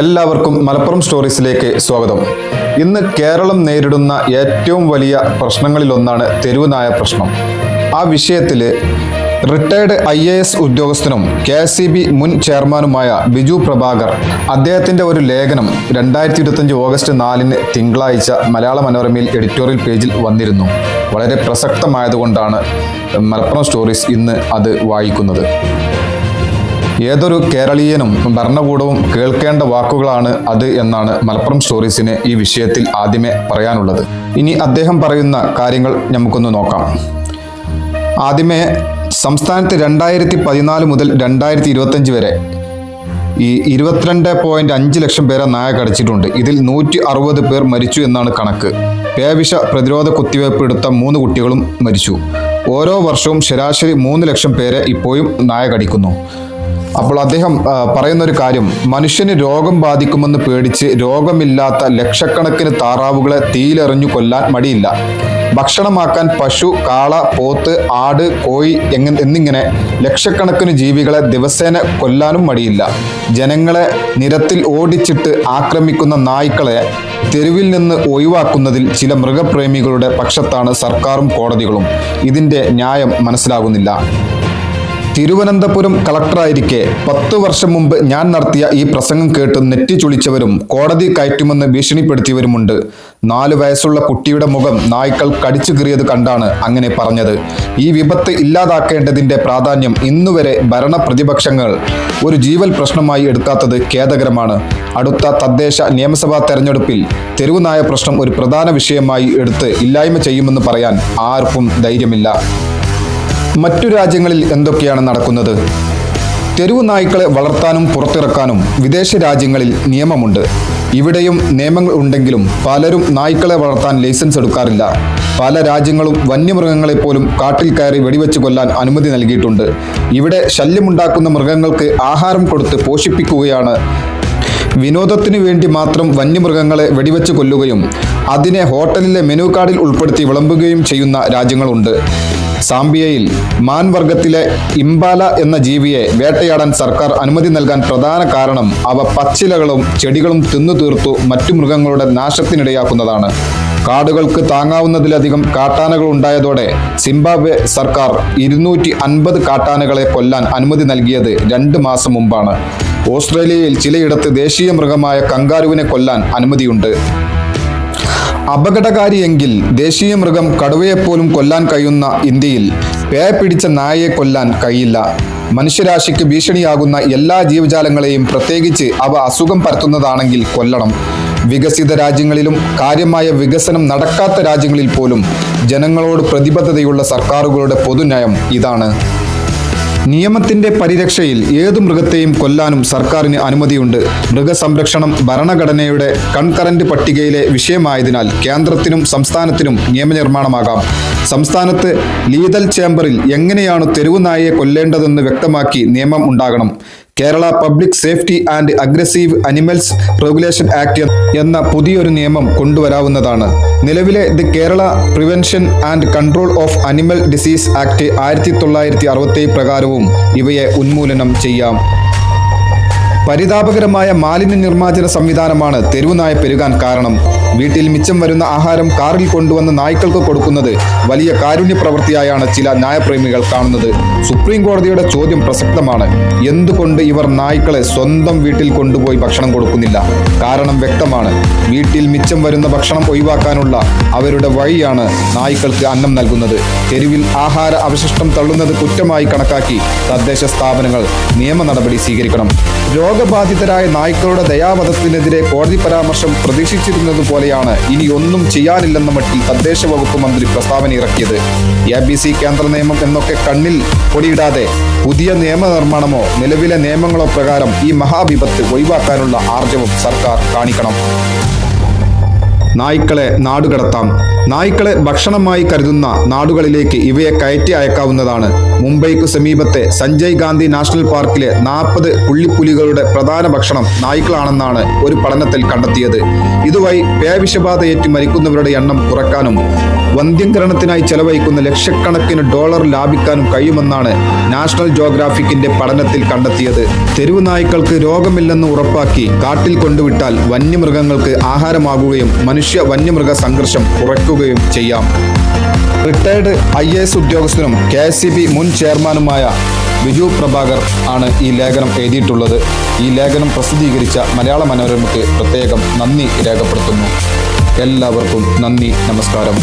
എല്ലാവർക്കും മലപ്പുറം സ്റ്റോറീസിലേക്ക് സ്വാഗതം. ഇന്ന് കേരളം നേരിടുന്ന ഏറ്റവും വലിയ പ്രശ്നങ്ങളിലൊന്നാണ് തെരുവുനായ പ്രശ്നം. ആ വിഷയത്തിൽ റിട്ടയർഡ് ഐ എ എസ് ഉദ്യോഗസ്ഥനും കെ സി ബി മുൻ ചെയർമാനുമായ ബിജു പ്രഭാകർ അദ്ദേഹത്തിന്റെ ഒരു ലേഖനം രണ്ടായിരത്തി ഇരുപത്തഞ്ച് ഓഗസ്റ്റ് നാലിന് തിങ്കളാഴ്ച മലയാള മനോരമയിൽ എഡിറ്റോറിയൽ പേജിൽ വന്നിരുന്നു. വളരെ പ്രസക്തമായതുകൊണ്ടാണ് മലപ്പുറം സ്റ്റോറീസ് ഇന്ന് അത് വായിക്കുന്നത്. ഏതൊരു കേരളീയനും ഭരണകൂടവും കേൾക്കേണ്ട വാക്കുകളാണ് അത് എന്നാണ് മലപ്പുറം സ്റ്റോറീസിന് ഈ വിഷയത്തിൽ ആദ്യമേ പറയാനുള്ളത്. ഇനി അദ്ദേഹം പറയുന്ന കാര്യങ്ങൾ നമുക്കൊന്ന് നോക്കാം. ആദ്യമേ സംസ്ഥാനത്ത് രണ്ടായിരത്തി പതിനാല് മുതൽ രണ്ടായിരത്തി ഇരുപത്തഞ്ച് വരെ ഈ ഇരുപത്തിരണ്ട് പോയിന്റ് അഞ്ച് ലക്ഷം പേരെ നായ കടിച്ചിട്ടുണ്ട് ഇതിൽ നൂറ്റി അറുപത് പേർ മരിച്ചു എന്നാണ് കണക്ക്. പേവിഷ പ്രതിരോധ കുത്തിവയ്പ് എടുത്ത മൂന്ന് കുട്ടികളും മരിച്ചു. ഓരോ വർഷവും ശരാശരി മൂന്ന് ലക്ഷം പേരെ ഇപ്പോഴും നായ കടിക്കുന്നു അപ്പോൾ അദ്ദേഹം പറയുന്ന ഒരു കാര്യം മനുഷ്യന് രോഗം ബാധിക്കുമെന്ന് പേടിച്ച് രോഗമില്ലാത്ത ലക്ഷക്കണക്കിന് താറാവുകളെ തീയിലെറിഞ്ഞു കൊല്ലാൻ മടിയില്ല. ഭക്ഷണമാക്കാൻ പശു കാള പോത്ത് ആട് കോഴി എന്നിങ്ങനെ ലക്ഷക്കണക്കിന് ജീവികളെ ദിവസേന കൊല്ലാനും മടിയില്ല. ജനങ്ങളെ നിരത്തിൽ ഓടിച്ചിട്ട് ആക്രമിക്കുന്ന നായ്ക്കളെ തെരുവിൽ നിന്ന് ഒഴിവാക്കുന്നതിൽ ചില മൃഗപ്രേമികളുടെ പക്ഷത്താണ് സർക്കാരും കോടതികളും. ഇതിന്റെ ന്യായം മനസ്സിലാകുന്നില്ല. തിരുവനന്തപുരം കളക്ടറായിരിക്കെ പത്ത് വർഷം മുമ്പ് ഞാൻ നടത്തിയ ഈ പ്രസംഗം കേട്ട് നെറ്റി ചുളിച്ചവരും കോടതി കയറ്റുമെന്ന് ഭീഷണിപ്പെടുത്തിയവരുമുണ്ട്. നാല് വയസ്സുള്ള കുട്ടിയുടെ മുഖം നായ്ക്കൾ കടിച്ചു കീറിയത് കണ്ടാണ് അങ്ങനെ പറഞ്ഞത്. ഈ വിപത്ത് ഇല്ലാതാക്കേണ്ടതിന്റെ പ്രാധാന്യം ഇന്നുവരെ ഭരണ പ്രതിപക്ഷങ്ങൾ ഒരു ജീവൽ പ്രശ്നമായി എടുക്കാത്തത് ഖേദകരമാണ്. അടുത്ത തദ്ദേശ നിയമസഭാ തെരഞ്ഞെടുപ്പിൽ തെരുവുനായ പ്രശ്നം ഒരു പ്രധാന വിഷയമായി എടുത്ത് ഇല്ലായ്മ ചെയ്യുമെന്ന് പറയാൻ ആർക്കും ധൈര്യമില്ല. മറ്റു രാജ്യങ്ങളിൽ എന്തൊക്കെയാണ് നടക്കുന്നത്? തെരുവു നായ്ക്കളെ വളർത്താനും പുറത്തിറക്കാനും വിദേശ രാജ്യങ്ങളിൽ നിയമമുണ്ട്. ഇവിടെയും നിയമങ്ങൾ ഉണ്ടെങ്കിലും പലരും നായ്ക്കളെ വളർത്താൻ ലൈസൻസ് എടുക്കാറില്ല. പല രാജ്യങ്ങളും വന്യമൃഗങ്ങളെ പോലും കാട്ടിൽ കയറി വെടിവെച്ച് കൊല്ലാൻ അനുമതി നൽകിയിട്ടുണ്ട്. ഇവിടെ ശല്യമുണ്ടാക്കുന്ന മൃഗങ്ങൾക്ക് ആഹാരം കൊടുത്ത് പോഷിപ്പിക്കുകയാണ്. വിനോദത്തിനു വേണ്ടി മാത്രം വന്യമൃഗങ്ങളെ വെടിവെച്ച് കൊല്ലുകയും അതിനെ ഹോട്ടലിലെ മെനു കാർഡിൽ ഉൾപ്പെടുത്തി വിളമ്പുകയും ചെയ്യുന്ന രാജ്യങ്ങളുണ്ട്. സാംബിയയിൽ മാൻവർഗത്തിലെ ഇംബാല എന്ന ജീവിയെ വേട്ടയാടാൻ സർക്കാർ അനുമതി നൽകാൻ പ്രധാന കാരണം അവ പച്ചിലകളും ചെടികളും തിന്നു തീർത്തു മറ്റു മൃഗങ്ങളുടെ നാശത്തിനിടയാക്കുന്നതാണ്. കാടുകൾക്ക് താങ്ങാവുന്നതിലധികം കാട്ടാനകൾ ഉണ്ടായതോടെ സിംബാബ്വെ സർക്കാർ ഇരുന്നൂറ്റി അൻപത് കാട്ടാനകളെ കൊല്ലാൻ അനുമതി നൽകിയത് രണ്ട് മാസം മുമ്പാണ്. ഓസ്ട്രേലിയയിൽ ചിലയിടത്ത് ദേശീയ മൃഗമായ കങ്കാരുവിനെ കൊല്ലാൻ അനുമതിയുണ്ട്. അപകടകാരിയെങ്കിൽ ദേശീയ മൃഗം കടുവയെപ്പോലും കൊല്ലാൻ കഴിയുന്ന ഇന്ത്യയിൽ പേ പിടിച്ച നായയെ കൊല്ലാൻ കഴിയില്ല. മനുഷ്യരാശിക്ക് ഭീഷണിയാകുന്ന എല്ലാ ജീവജാലങ്ങളെയും പ്രത്യേകിച്ച് അവ അസുഖം പരത്തുന്നതാണെങ്കിൽ കൊല്ലണം. വികസിത രാജ്യങ്ങളിലും കാര്യമായ വികസനം നടക്കാത്ത രാജ്യങ്ങളിൽ പോലും ജനങ്ങളോട് പ്രതിബദ്ധതയുള്ള സർക്കാരുകളുടെ പൊതുനയം ഇതാണ്. നിയമത്തിന്റെ പരിരക്ഷയിൽ ഏതു മൃഗത്തെയും കൊല്ലാനും സർക്കാരിന് അനുമതിയുണ്ട്. മൃഗസംരക്ഷണം ഭരണഘടനയുടെ കൺകറന്റ് പട്ടികയിലെ വിഷയമായതിനാൽ കേന്ദ്രത്തിനും സംസ്ഥാനത്തിനും നിയമനിർമ്മാണമാകാം. സംസ്ഥാനത്ത് ലീതൽ ചേംബറിൽ എങ്ങനെയാണ് തെരുവുനായയെ കൊല്ലേണ്ടതെന്ന് വ്യക്തമാക്കി നിയമം ഉണ്ടാകണം. Kerala public safety and aggressive animals regulation act എന്ന പുതിയൊരു നിയമം കൊണ്ടുവരാവുന്നതാണ്. നിലവിലെ the Kerala prevention and control of animal disease act ആയിരത്തി തൊള്ളായിരത്തി അറുപത്തി പ്രകാരവും ഇവയെ ഉന്മൂലനം ചെയ്യാം. പരിതാപകരമായ മാലിന്യ നിർമ്മാർജന സംവിധാനമാണ് തെരുവുനായ പെരുകാൻ കാരണം. വീട്ടിൽ മിച്ചം വരുന്ന ആഹാരം കാറിൽ കൊണ്ടുവന്ന് നായ്ക്കൾക്ക് കൊടുക്കുന്നത് വലിയ കാരുണ്യ പ്രവൃത്തിയായാണ് ചില ന്യായപ്രേമികൾ കാണുന്നത്. സുപ്രീം കോടതിയുടെ ചോദ്യം പ്രസക്തമാണ്. എന്തുകൊണ്ട് ഇവർ നായ്ക്കളെ സ്വന്തം വീട്ടിൽ കൊണ്ടുപോയി ഭക്ഷണം കൊടുക്കുന്നില്ല? കാരണം വ്യക്തമാണ്. വീട്ടിൽ മിച്ചം വരുന്ന ഭക്ഷണം ഒഴിവാക്കാനുള്ള അവരുടെ വഴിയാണ് നായ്ക്കൾക്ക് അന്നം നൽകുന്നത്. തെരുവിൽ ആഹാര അവശിഷ്ടം തള്ളുന്നത് കുറ്റമായി കണക്കാക്കി തദ്ദേശ സ്ഥാപനങ്ങൾ നിയമ നടപടി സ്വീകരിക്കണം. രോഗബാധിതരായ നായ്ക്കളുടെ ദയാവധത്തിനെതിരെ കോടതി പരാമർശം പ്രതീക്ഷിച്ചിരുന്നത് പോലെയാണ് ഇനി ഒന്നും ചെയ്യാനില്ലെന്ന മട്ടിൽ തദ്ദേശ വകുപ്പ് മന്ത്രി പ്രസ്താവന ഇറക്കിയത്. എ ബി സി കേന്ദ്ര നിയമം എന്നൊക്കെ കണ്ണിൽ പൊടിയിടാതെ പുതിയ നിയമനിർമ്മാണമോ നിലവിലെ നിയമങ്ങളോ പ്രകാരം ഈ മഹാവിപത്ത് ഒഴിവാക്കാനുള്ള ആർജവം സർക്കാർ കാണിക്കണം. നായ്ക്കളെ നാടുകടത്താം. നായ്ക്കളെ ഭക്ഷണമായി കരുതുന്ന നാടുകളിലേക്ക് ഇവയെ കയറ്റി അയക്കാവുന്നതാണ്. മുംബൈക്ക് സമീപത്തെ സഞ്ജയ് ഗാന്ധി നാഷണൽ പാർക്കിലെ നാൽപ്പത് പുള്ളിപ്പുലികളുടെ പ്രധാന ഭക്ഷണം നായ്ക്കളാണെന്നാണ് ഒരു പഠനത്തിൽ കണ്ടെത്തിയത്. ഇതുവഴി പേവിഷബാധയേറ്റ് മരിക്കുന്നവരുടെ എണ്ണം കുറക്കാനും വന്ധ്യംകരണത്തിനായി ചെലവഴിക്കുന്ന ലക്ഷക്കണക്കിന് ഡോളർ ലാഭിക്കാനും കഴിയുമെന്നാണ് നാഷണൽ ജോഗ്രാഫിക്കിന്റെ പഠനത്തിൽ കണ്ടെത്തിയത്. തെരുവ് നായ്ക്കൾക്ക് രോഗമില്ലെന്ന് ഉറപ്പാക്കി കാട്ടിൽ കൊണ്ടുവിട്ടാൽ വന്യമൃഗങ്ങൾക്ക് ആഹാരമാകുകയും മനുഷ്യ വന്യമൃഗ സംഘർഷം കുറയ്ക്കുകയും ചെയ്യാം. റിട്ടയർഡ് ഐ എസ് ഉദ്യോഗസ്ഥനും കെ എസ് സി മുൻ ചെയർമാനുമായ ബിജു പ്രഭാകർ ആണ് ഈ ലേഖനം എഴുതിയിട്ടുള്ളത്. ഈ ലേഖനം പ്രസിദ്ധീകരിച്ച മലയാള മനോരമയ്ക്ക് പ്രത്യേകം നന്ദി രേഖപ്പെടുത്തുന്നു. എല്ലാവർക്കും നന്ദി നമസ്കാരം.